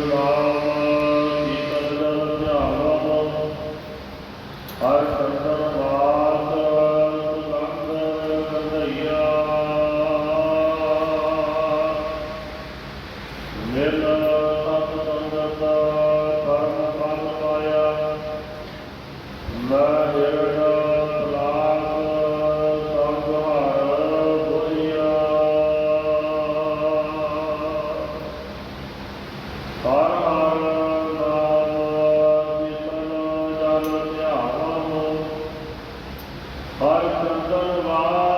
ਹਰ ਜਲ ਧਿਆਵੋ ਹਰ ਚੰਦਨ ਵਾਤ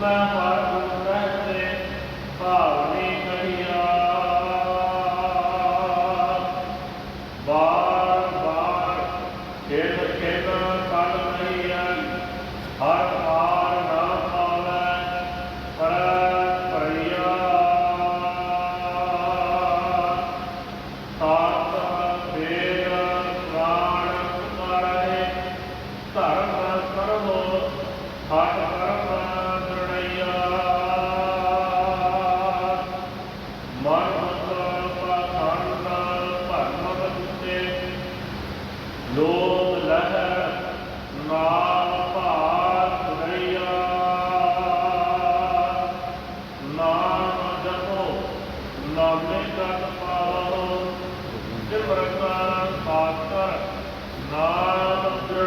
ਮੈਂ ਮਾਰ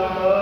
Amen.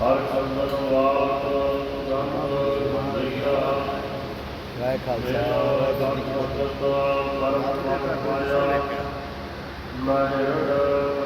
ਹਰ ਚੰਦਨ ਵਾਤ ਰੰਗ ਦਈਆ ਵਾਹਿ ਖਾਲਸਾ ਵਾਹਿਗੁਰੂ ਜੀ ਕੀ ਫਤਿਹ। ਪਰਮ ਪਰਮ ਪਾਇਆ। ਮਹਿਰ